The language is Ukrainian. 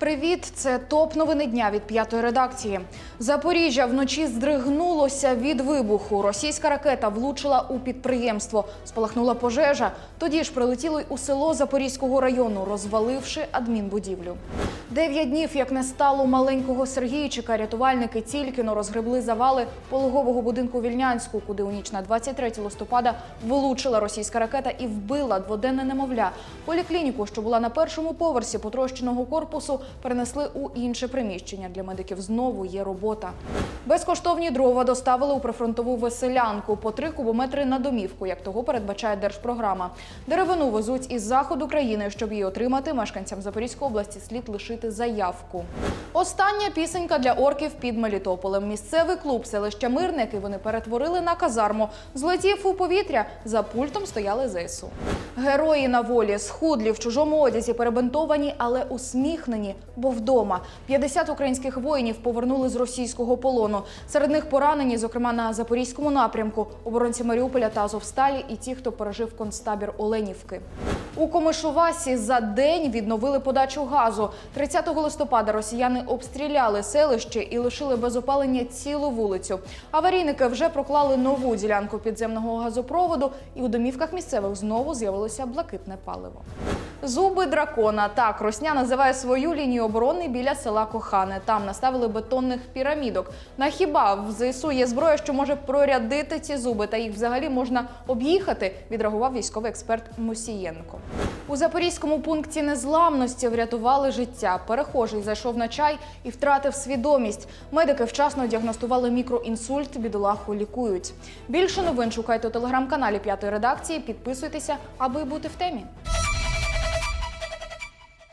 Привіт, це топ новини дня від п'ятої редакції. Запоріжжя вночі здригнулося від вибуху. Російська ракета влучила у підприємство. Спалахнула пожежа. Тоді ж прилетіло й у село Запорізького району, розваливши адмінбудівлю. Дев'ять днів, як не стало маленького Сергійчика, рятувальники тільки но розгребли завали пологового будинку Вільнянську, куди у ніч на 23 листопада влучила російська ракета і вбила дводенне немовля. Поліклініку, що була на першому поверсі потрощеного корпусу, перенесли у інше приміщення. Для медиків знову є робота. Безкоштовні дрова доставили у прифронтову веселянку по три кубометри на домівку, як того передбачає держпрограма. Деревину везуть із заходу країни, щоб її отримати. Мешканцям Запорізької області слід лишити заявку. Остання пісенька для орків під Мелітополем. Місцевий клуб селища Мирне, який вони перетворили на казарму, злетів у повітря. За пультом стояли ЗСУ. Герої на волі, схудлі в чужому одязі, перебинтовані, але усміхнені, бо вдома. 50 українських воїнів повернули з російського полону. Серед них поранені, зокрема на запорізькому напрямку, оборонці Маріуполя та Азовсталі і ті, хто пережив концтабір Оленівки. У Комишувасі за день відновили подачу газу. 30 листопада росіяни обстріляли селище і лишили без опалення цілу вулицю. Аварійники вже проклали нову ділянку підземного газопроводу, і у домівках місцевих знову з'явилося блакитне паливо. Зуби дракона. Так Росня називає свою лінію оборони біля села Кохане. Там наставили бетонних пірамідок. На хіба в ЗСУ є зброя, що може прорядити ці зуби, та їх взагалі можна об'їхати? Відреагував військовий експерт Мусієнко. У запорізькому пункті незламності врятували життя. Перехожий зайшов на чай і втратив свідомість. Медики вчасно діагностували мікроінсульт. Бідолаху лікують. Більше новин шукайте у телеграм-каналі п'ятої редакції. Підписуйтеся, аби бути в темі.